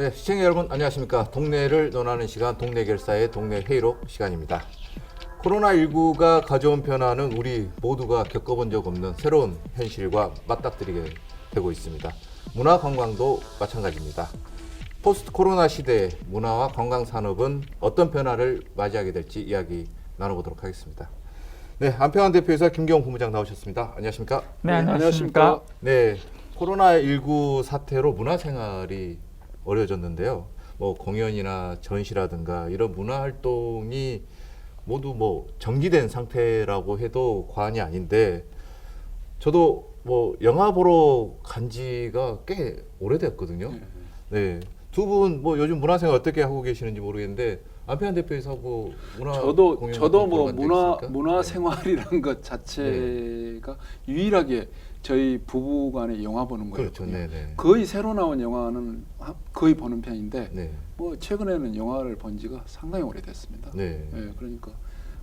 네, 시청자 여러분 안녕하십니까? 동네를 논하는 시간 동네 결사의 동네 회의록 시간입니다. 코로나19가 가져온 변화는 우리 모두가 겪어본 적 없는 새로운 현실과 맞닥뜨리게 되고 있습니다. 문화 관광도 마찬가지입니다. 포스트 코로나 시대 문화와 관광 산업은 어떤 변화를 맞이하게 될지 이야기 나눠보도록 하겠습니다. 네, 안평환 대표이사 김경 부부장 나오셨습니다. 안녕하십니까? 네, 안녕하십니까. 네, 코로나19 사태로 문화 생활이 어려워졌는데요. 뭐 공연이나 전시라든가 이런 문화 활동이 모두 뭐 정지된 상태라고 해도 과언이 아닌데 저도 뭐 영화 보러 간 지가 꽤 오래됐거든요. 네. 두 분 뭐 요즘 문화생활 어떻게 하고 계시는지 모르겠는데 안평한 대표에서 하고 문화 저도 저도 뭐 문화 있습니까? 문화 네. 생활이라는 것 자체가 유일하게 저희 부부 간에 영화 보는 거예요. 그렇죠. 네, 네. 거의 새로 나온 영화는 하- 거의 보는 편인데 네. 뭐 최근에는 영화를 본 지가 상당히 오래됐습니다. 네. 예, 그러니까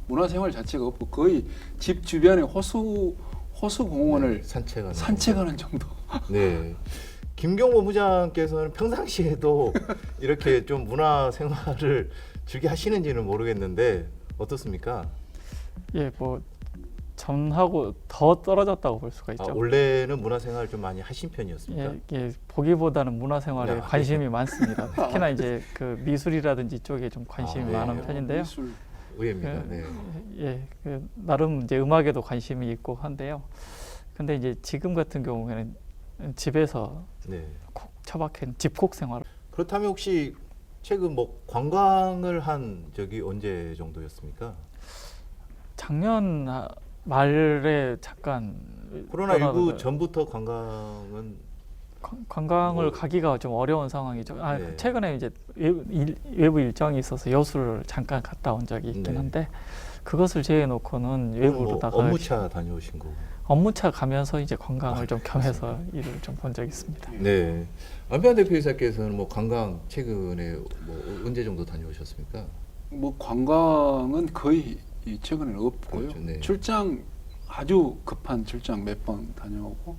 문화 생활 자체가 없고 거의 집 주변에 호수 호수 공원을 네, 산책하는 산책하는 정도. 네. 김경호 부장께서는 평상시에도 이렇게 좀 문화 생활을 즐겨 하시는지는 모르겠는데 어떻습니까? 예, 뭐 전하고 더 떨어졌다고 볼 수가 아, 있죠. 원래는 문화 생활 좀 많이 하신 편이었습니까? 예, 예, 보기보다는 문화생활에 야. 관심이 많습니다. 특히나 이제 그 미술이라든지 쪽에 좀 관심이 아, 네. 많은 편인데요. 미술. 의외입니다. 그, 네. 예, 그 나름 이제 음악에도 관심이 있고 한데요. 근데 이제 지금 같은 경우에는 집에서 네. 콕 처박힌 집콕 생활. 그렇다면 혹시 최근 뭐 관광을 한 적이 언제 정도였습니까? 작년 아, 말에 잠깐 코로나 19 떠나다가 전부터 관광은 관- 관광을 뭐- 가기가 좀 어려운 상황이죠. 아, 네. 최근에 이제 외부, 일, 외부 일정이 있어서 여수를 잠깐 갔다 온 적이 있긴 네. 한데 그것을 제외놓고는 외부로 뭐 나가 업무차 다녀오신 거고. 업무차 가면서 이제 관광을 아, 좀 겸해서 일을 좀 본 적이 있습니다. 네. 안편 대표이사께서는 뭐 관광 최근에 뭐 언제 정도 다녀오셨습니까? 뭐 관광은 거의 이 최근에는 없고요. 그렇죠, 네. 출장 아주 급한 출장 몇 번 다녀오고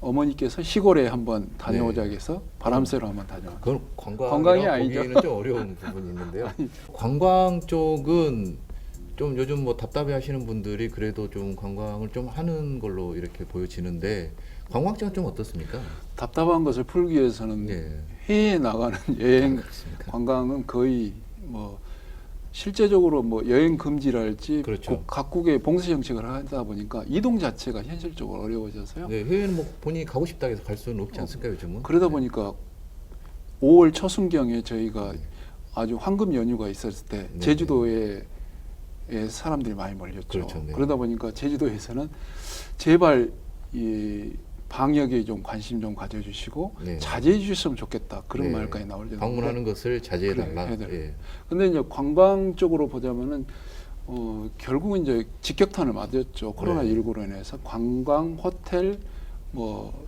어머니께서 시골에 한번 다녀오자 네. 해서 바람 쐬러 한번 다녀왔고 그건 관광 관광이 아니죠. 좀 어려운 부분이 있는데요. 관광 쪽은 좀 요즘 뭐 답답해 하시는 분들이 그래도 좀 관광을 좀 하는 걸로 이렇게 보여지는데 관광 쪽은 좀 어떻습니까? 답답한 것을 풀기 위해서는 네. 해외에 나가는 여행 그렇습니까? 관광은 거의 뭐 실제적으로 뭐 여행 금지랄지 그렇죠. 국- 각국의 봉쇄 정책을 하다 보니까 이동 자체가 현실적으로 어려워져서요. 네, 해외는 뭐 본인이 가고 싶다 해서 갈 수는 없지 않습니까 요즘은? 그러다 네. 보니까 5월 초순경에 저희가 아주 황금 연휴가 있었을 때 네. 제주도에 에 사람들이 많이 몰렸죠. 그렇죠, 네. 그러다 보니까 제주도에서는 제발 이 방역에 좀 관심 좀 가져주시고 네. 자제해 주셨으면 좋겠다 그런 네. 말까지 나올 정도. 방문하는 것을 자제해 그래, 달라. 돼요. 예. 근데 이제 관광 쪽으로 보자면은 어, 결국은 이제 직격탄을 맞았죠. 코로나 19로 인해서 관광, 호텔, 뭐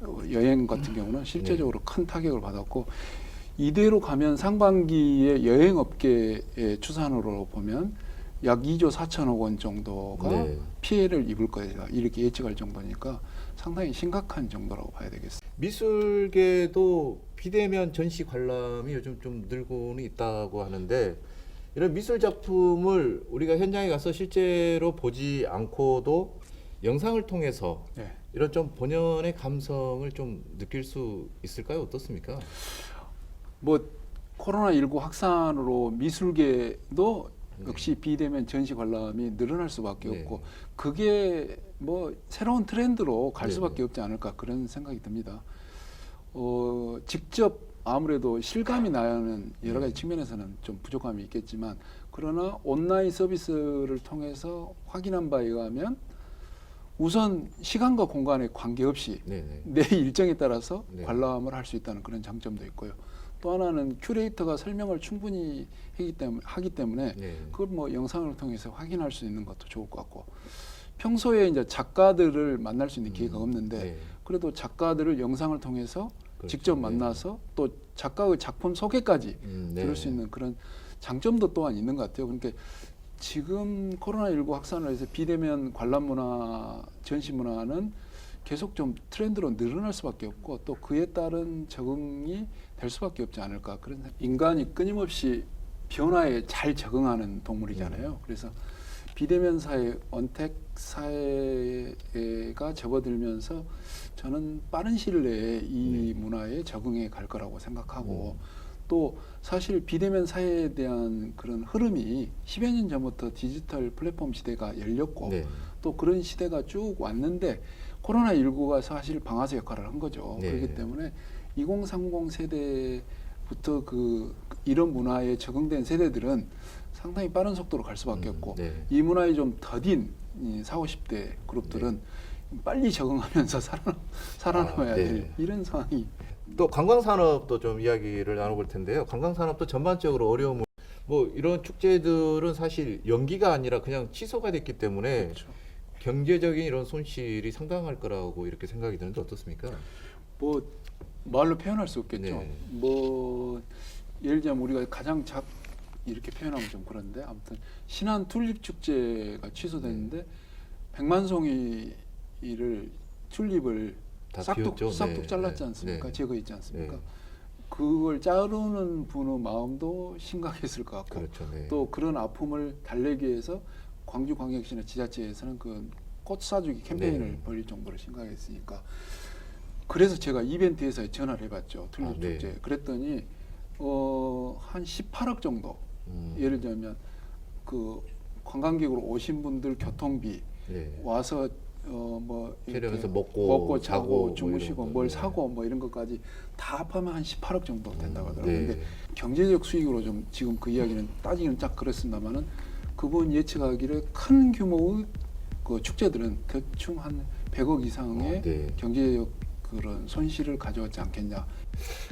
어, 여행 같은 경우는 실제적으로 큰 타격을 받았고 이대로 가면 상반기에 여행업계의 추산으로 보면 약 2조 4천억 원 정도가 네. 피해를 입을 거다 이렇게 예측할 정도니까 상당히 심각한 정도라고 봐야 되겠습니다. 미술계도 비대면 전시 관람이 요즘 좀 늘고는 있다고 하는데 이런 미술 작품을 우리가 현장에 가서 실제로 보지 않고도 영상을 통해서 네. 이런 좀 본연의 감성을 좀 느낄 수 있을까요? 어떻습니까? 뭐 코로나 19 확산으로 미술계도 역시 비대면 전시 관람이 늘어날 수밖에 네. 없고 그게 뭐 새로운 트렌드로 갈 네, 수밖에 네. 없지 않을까 그런 생각이 듭니다. 어, 직접 아무래도 실감이 나는 여러 가지 네. 측면에서는 좀 부족함이 있겠지만 그러나 온라인 서비스를 통해서 확인한 바에 의하면 우선 시간과 공간에 관계없이 네네. 내 일정에 따라서 네. 관람을 할 수 있다는 그런 장점도 있고요. 또 하나는 큐레이터가 설명을 충분히 하기 때문에, 하기 때문에 네. 그걸 뭐 영상을 통해서 확인할 수 있는 것도 좋을 것 같고 평소에 이제 작가들을 만날 수 있는 기회가 음, 없는데 네. 그래도 작가들을 영상을 통해서 그렇죠. 직접 네. 만나서 또 작가의 작품 소개까지 음, 네. 들을 수 있는 그런 장점도 또한 있는 것 같아요. 그러니까 지금 코로나19 확산을 해서 비대면 관람 문화, 전시 문화는 계속 좀 트렌드로 늘어날 수밖에 없고 또 그에 따른 적응이 될 수밖에 없지 않을까 그런. 인간이 끊임없이 변화에 잘 적응하는 동물이잖아요. 그래서 비대면 사회, 언택 사회가 접어들면서 저는 빠른 시일 내에 이 문화에 적응해 갈 거라고 생각하고 또 사실 비대면 사회에 대한 그런 흐름이 10여 년 전부터 디지털 플랫폼 시대가 열렸고 네. 또 그런 시대가 쭉 왔는데 코로나 19가 사실 방아쇠 역할을 한 거죠. 네. 그렇기 때문에 2030 세대부터 그 이런 문화에 적응된 세대들은 상당히 빠른 속도로 갈 수밖에 음, 없고 네. 이 문화에 좀 더딘 이 40, 50대 그룹들은 빨리 적응하면서 살아, 살아남아야 아, 네. 될 이런 상황이 또 관광 산업도 좀 이야기를 나눠볼 텐데요. 관광 산업도 전반적으로 어려움을 뭐 이런 축제들은 사실 연기가 아니라 그냥 취소가 됐기 때문에 그렇죠. 경제적인 이런 손실이 상당할 거라고 이렇게 생각이 드는데 어떻습니까? 뭐 말로 표현할 수 없겠죠. 네. 뭐 예를 들자면 우리가 가장 작 이렇게 표현하면 좀 그런데 아무튼 신안 튤립 축제가 취소됐는데 백만 송이를 튤립을 다 싹둑 비웠죠. 싹둑 네, 잘랐지 네, 않습니까? 네. 제거했지 않습니까? 네. 그걸 자르는 분의 마음도 심각했을 것 같고 그렇죠. 네. 또 그런 아픔을 달래기 위해서 광주광역시나 지자체에서는 그 꽃 사주기 캠페인을 네. 벌일 정도로 심각했으니까 그래서 제가 이벤트에서 전화를 해봤죠 튤립 아, 네. 축제 그랬더니 어한 18억 정도 음, 예를 들면 그 관광객으로 오신 분들 교통비 네. 와서 어뭐 촬영해서 먹고, 먹고 자고 자고 뭐 주무시고 거. 뭘 네. 사고 뭐 이런 것까지 다 합하면 한 18억 정도 된다고 음, 하더라고요. 네. 근데 경제적 수익으로 좀 지금 그 이야기는 따지기는 딱 그렇습니다만은 그분 예측하기를 큰 규모의 그 축제들은 대충 한 100억 이상의 어, 네. 경제적 그런 손실을 가져왔지 않겠냐.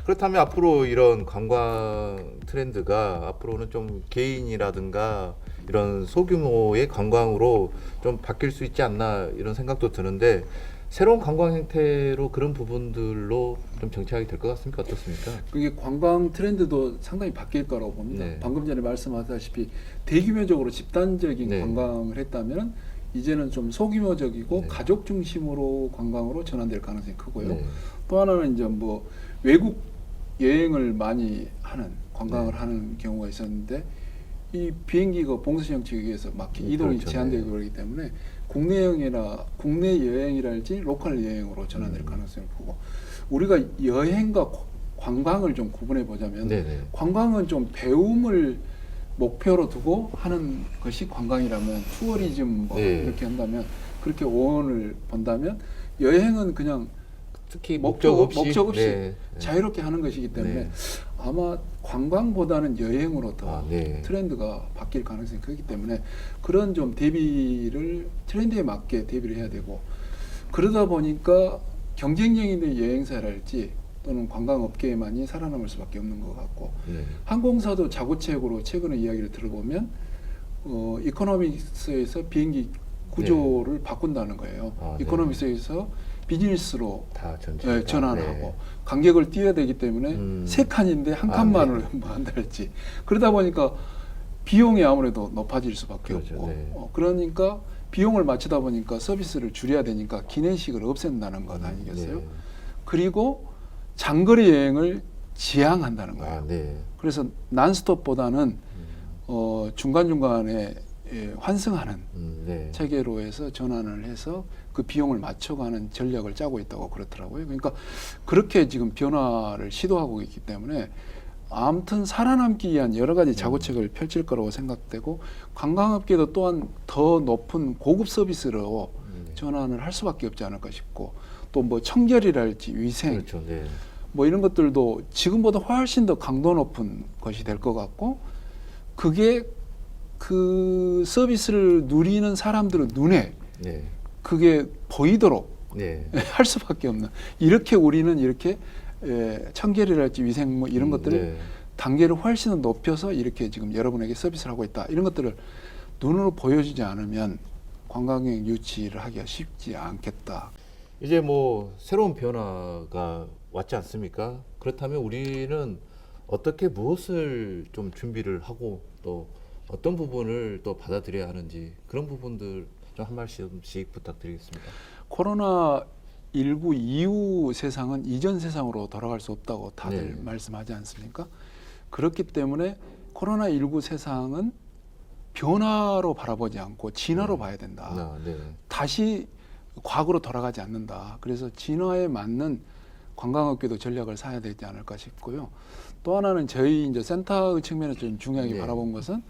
그렇다면 앞으로 이런 관광 트렌드가 앞으로는 좀 개인이라든가 이런 소규모의 관광으로 좀 바뀔 수 있지 않나 이런 생각도 드는데 새로운 관광 형태로 그런 부분들로 좀 정착이 될 것 같습니까? 어떻습니까? 그게 관광 트렌드도 상당히 바뀔 거라고 봅니다. 네. 방금 전에 말씀하셨다시피 대규모적으로 집단적인 네. 관광을 했다면 이제는 좀 소규모적이고 네. 가족 중심으로 관광으로 전환될 가능성이 크고요. 네. 또 하나는 이제 뭐 외국 여행을 많이 하는 관광을 네. 하는 경우가 있었는데 이 비행기가 봉쇄 정책에 의해서 막 음, 이동이 그렇죠. 제한되고 네. 그러기 때문에 국내 여행이나 국내 여행이랄지 로컬 여행으로 전환될 음. 가능성을 보고 우리가 여행과 관- 관광을 좀 구분해 보자면 네네. 관광은 좀 배움을 목표로 두고 하는 것이 관광이라면 투어리즘 뭐 네. 이렇게 한다면 그렇게 오원을 본다면 여행은 그냥 특히 목적 목적 없이, 목적 없이 네. 자유롭게 하는 것이기 때문에 네. 아마 관광보다는 여행으로 더 아, 네. 트렌드가 바뀔 가능성이 크기 때문에 그런 좀 대비를 트렌드에 맞게 대비를 해야 되고 그러다 보니까 경쟁력 있는 여행사랄지 또는 관광업계만이 살아남을 수밖에 없는 것 같고 네. 항공사도 자구책으로 최근에 이야기를 들어보면 어, 이코노믹스에서 비행기 구조를 바꾼다는 거예요. 네. 아, 네. 이코노믹스에서 비즈니스로 예, 전환하고 간격을 띄어야 되기 때문에 음. 세 칸인데 한 아, 칸만을 네. 만들었지. 그러다 보니까 비용이 아무래도 높아질 수밖에 그렇죠, 없고 네. 어, 그러니까 비용을 맞추다 보니까 서비스를 줄여야 되니까 기내식을 없앤다는 것 아니겠어요? 네. 그리고 장거리 여행을 지향한다는 거예요. 아, 네. 그래서 난스톱보다는 음, 어, 중간중간에 예, 환승하는 음, 네. 체계로 해서 전환을 해서 그 비용을 맞춰가는 전략을 짜고 있다고 그렇더라고요. 그러니까 그렇게 지금 변화를 시도하고 있기 때문에 아무튼 살아남기 위한 여러 가지 자구책을 펼칠 거라고 생각되고 관광업계도 또한 더 높은 고급 서비스로 네. 전환을 할 수밖에 없지 않을까 싶고 또 뭐 청결이랄지 위생 그렇죠. 네. 뭐 이런 것들도 지금보다 훨씬 더 강도 높은 것이 될 것 같고 그게 그 서비스를 누리는 사람들의 눈에 네. 그게 보이도록 네. 할 수밖에 없는 이렇게 우리는 이렇게 에, 청결이랄지 위생 뭐 이런 음, 것들을 네. 단계를 훨씬 더 높여서 이렇게 지금 여러분에게 서비스를 하고 있다 이런 것들을 눈으로 보여주지 않으면 관광객 유치를 하기가 쉽지 않겠다. 이제 뭐 새로운 변화가 왔지 않습니까? 그렇다면 우리는 어떻게 무엇을 좀 준비를 하고 또 어떤 부분을 또 받아들여야 하는지 그런 부분들 좀 한 말씀씩 부탁드리겠습니다. 코로나 19 이후 세상은 이전 세상으로 돌아갈 수 없다고 다들 네. 말씀하지 않습니까? 그렇기 때문에 코로나 19 세상은 변화로 바라보지 않고 진화로 음. 봐야 된다. 아, 네. 다시 과거로 돌아가지 않는다. 그래서 진화에 맞는 관광업계도 전략을 사야 되지 않을까 싶고요. 또 하나는 저희 이제 센터의 측면에서 좀 중요하게 네. 바라본 것은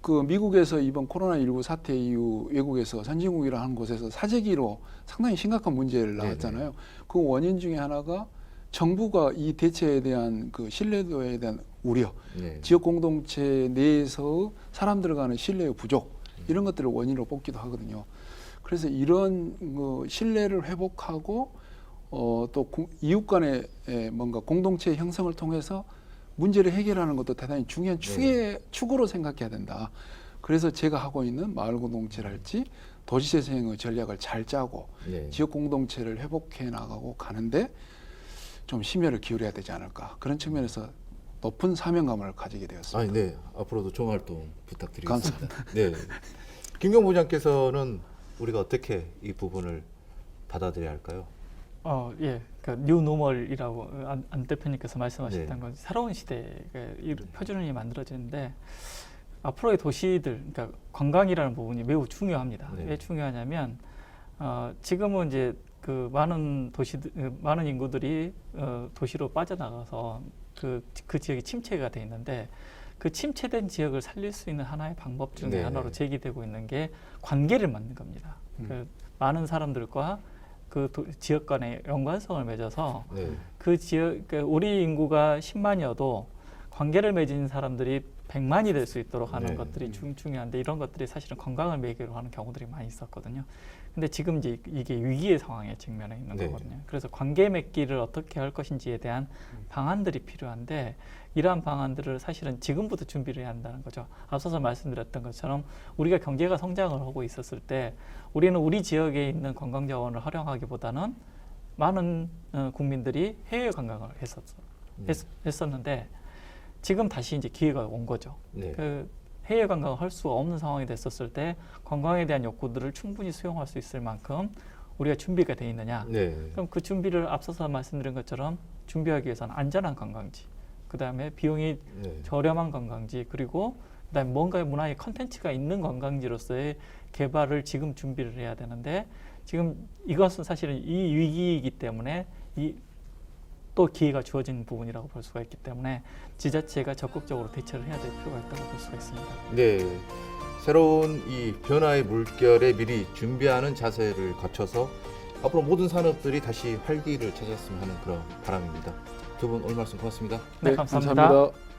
그 미국에서 이번 코로나19 사태 이후 외국에서 선진국이라는 곳에서 사재기로 상당히 심각한 문제를 네네. 나왔잖아요. 그 원인 중에 하나가 정부가 이 대처에 대한 그 신뢰도에 대한 우려, 네. 지역 공동체 내에서 사람들 간의 신뢰의 부족 이런 것들을 원인으로 뽑기도 하거든요. 그래서 이런 그 신뢰를 회복하고 어, 또 공- 이웃 간의 에, 뭔가 공동체 형성을 통해서 문제를 해결하는 것도 대단히 중요한 축의 축으로 생각해야 된다. 그래서 제가 하고 있는 마을 공동체랄지 도시 재생의 전략을 잘 짜고 네. 지역 공동체를 회복해 나가고 가는데 좀 심혈을 기울여야 되지 않을까 그런 측면에서 높은 사명감을 가지게 되었습니다. 아니, 네. 앞으로도 좋은 활동 부탁드리겠습니다. 네. 김경 부장께서는 우리가 어떻게 이 부분을 받아들여야 할까요? 어, 예. 그 뉴노멀이라고 안, 안 대표님께서 말씀하셨던 네. 건 새로운 시대의 이 표준이 만들어지는데 앞으로의 도시들, 그러니까 관광이라는 부분이 매우 중요합니다. 네. 왜 중요하냐면 어, 지금은 이제 그 많은 도시들, 그 많은 인구들이 어, 도시로 빠져나가서 그, 그 지역이 침체가 돼 있는데 그 침체된 지역을 살릴 수 있는 하나의 방법 중에 네. 하나로 제기되고 있는 게 관계를 만든 겁니다. 음. 그 많은 사람들과 그 도- 지역 간의 연관성을 맺어서 네. 그 지역 그 우리 인구가 10만이어도 관계를 맺은 사람들이 100만이 될 수 있도록 하는 네. 것들이 음. 중, 중요한데 이런 것들이 사실은 건강을 매개로 하는 경우들이 많이 있었거든요. 근데 지금 이제 이게 위기의 상황에 직면해 있는 네. 거거든요. 그래서 관계 맺기를 어떻게 할 것인지에 대한 방안들이 필요한데 이러한 방안들을 사실은 지금부터 준비를 해야 한다는 거죠. 앞서서 말씀드렸던 것처럼 우리가 경제가 성장을 하고 있었을 때 우리는 우리 지역에 있는 관광 자원을 활용하기보다는 많은 어, 국민들이 해외 관광을 했었어, 네. 했, 했었는데 지금 다시 이제 기회가 온 거죠. 네. 그 해외 관광을 할 수가 없는 상황이 됐었을 때 관광에 대한 욕구들을 충분히 수용할 수 있을 만큼 우리가 준비가 돼 있느냐? 네. 그럼 그 준비를 앞서서 말씀드린 것처럼 준비하기 위해서는 안전한 관광지, 그 다음에 비용이 네. 저렴한 관광지, 그리고 그다음에 뭔가 문화의 컨텐츠가 있는 관광지로서의 개발을 지금 준비를 해야 되는데 지금 이것은 사실은 이 위기이기 때문에 이 또 기회가 주어진 부분이라고 볼 수가 있기 때문에 지자체가 적극적으로 대처를 해야 될 필요가 있다고 볼 수가 있습니다. 네. 새로운 이 변화의 물결에 미리 준비하는 자세를 거쳐서 앞으로 모든 산업들이 다시 활기를 찾았으면 하는 그런 바람입니다. 두 분 오늘 말씀 고맙습니다. 네, 감사합니다. 감사합니다.